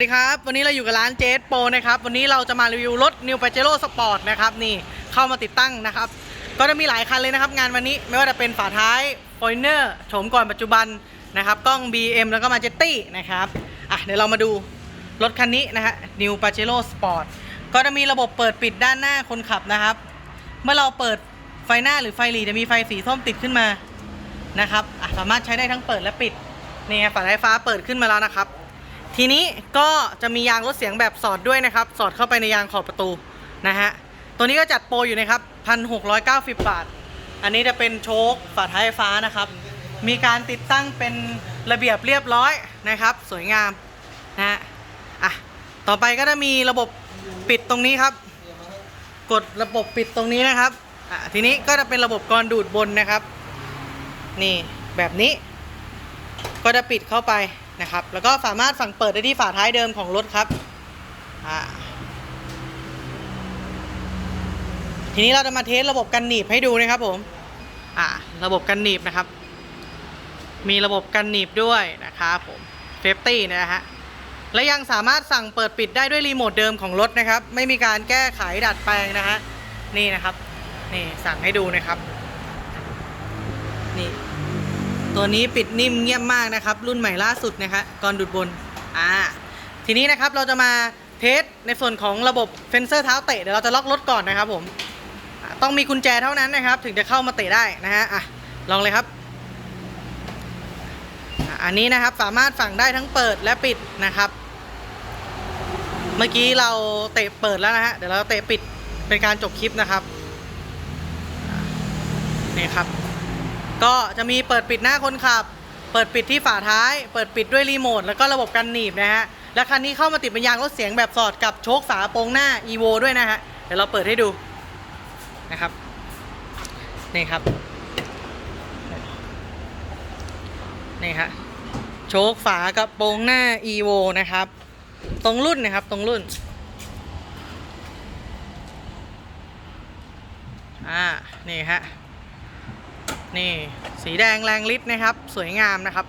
สวัสดีครับ วันนี้เราอยู่กับร้านเจสโปนะครับ วันนี้เราจะมารีวิวรถ New Pajero Sport นะครับ นี่เข้ามาติดตั้งนะครับ ก็จะมีหลายคันเลยนะครับ งานวันนี้ไม่ว่าจะเป็นฝาท้าย f o r เนอร์โฉมก่อนปัจจุบันนะครับ กล้อง BM แล้วก็มาเจตตี้นะครับ อะเดี๋ยวเรามาดูรถคันนี้นะฮะ New Pajero Sport ก็จะมีระบบเปิดปิดด้านหน้าคนขับนะครับ เมื่อเราเปิดไฟหน้าหรือไฟหลีจะมีไฟสีส้มติดขึ้นมานะครับสามารถใช้ได้ทั้งเปิดและปิดนี่ฝาท้ายฟ้าเปิดขึ้นมาแล้วนะครับ ทีนี้ก็จะมียางลดเสียงแบบสอดด้วยนะครับ สอดเข้าไปในยางขอบประตูนะฮะตัวนี้ก็จัดโปรอยู่นะครับพันหกร้อยเก้าสิบบาท อันนี้จะเป็นโชคฝาท้ายไฟฟ้านะครับ มีการติดตั้งเป็นระเบียบเรียบร้อยนะครับ สวยงามนะฮะอะต่อไปก็จะมีระบบปิดตรงนี้ครับ กดระบบปิดตรงนี้นะครับอะทีนี้ก็จะเป็นระบบกรดูดบนนะครับ นี่แบบนี้ ก็จะปิดเข้าไป นะครับ แล้วก็สามารถฝั่งเปิดได้ที่ฝาท้ายเดิมของรถครับทีนี้เราจะมาเทสระบบกันหนีบให้ดูนะครับผมอ่าระบบกันหนีบนะครับ มีระบบกันหนีบด้วยนะครับผมเซฟตี้นะฮะและยังสามารถสั่งเปิดปิดได้ด้วยรีโมทเดิมของรถนะครับ ไม่มีการแก้ไขดัดแปลงนะฮะนี่นะครับนี่สั่งให้ดูนะครับ นี่ ตัวนี้ปิดนิ่มเงียบมากนะครับ รุ่นใหม่ล่าสุดนะคะกรดูดบนอ่าทีนี้นะครับเราจะมาเทสในส่วนของระบบเฟนเซอร์เท้าเตะเดี๋ยวเราจะล็อกรถก่อนนะครับผมต้องมีกุญแจเท่านั้นนะครับ ถึงจะเข้ามาเตะได้นะฮะอะลองเลยครับ อันนี้นะครับสามารถฝั่งได้ทั้งเปิดและปิดนะครับ เมื่อกี้เราเตะเปิดแล้วนะฮะเดี๋ยวเราเตะปิดเป็นการจบคลิปนะครับนี่ครับ ก็จะมีเปิดปิดหน้าคนขับ เปิดปิดที่ฝาท้าย เปิดปิดด้วยรีโมทแล้วก็ระบบกันหนีบนะฮะ และคันนี้เข้ามาติดเป็นยางรถเสียงแบบสอดกับโชคฝาโปรงหน้า EVO ด้วยนะฮะ เดี๋ยวเราเปิดให้ดูนะครับ นี่ครับ นี่ฮะ โชคฝากระโปรงหน้า EVO นะครับ ตรงรุ่นนะครับ ตรงรุ่น อ่า นี่ฮะ นี่สีแดงแรงฤทธิ์นะครับ สวยงามนะครับ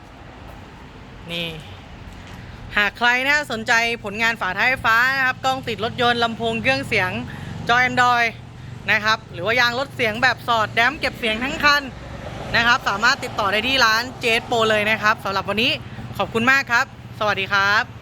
นี่ หากใครนะสนใจผลงานฝาท้ายฟ้านะครับกล้องติดรถยนต์ลำโพงเครื่องเสียงจอ Android นะครับ หรือว่ายางลดเสียงแบบสอดแดมเก็บเสียงทั้งคันนะครับ สามารถติดต่อได้ที่ร้านเจสโปเลยนะครับสำหรับวันนี้ขอบคุณมากครับ สวัสดีครับ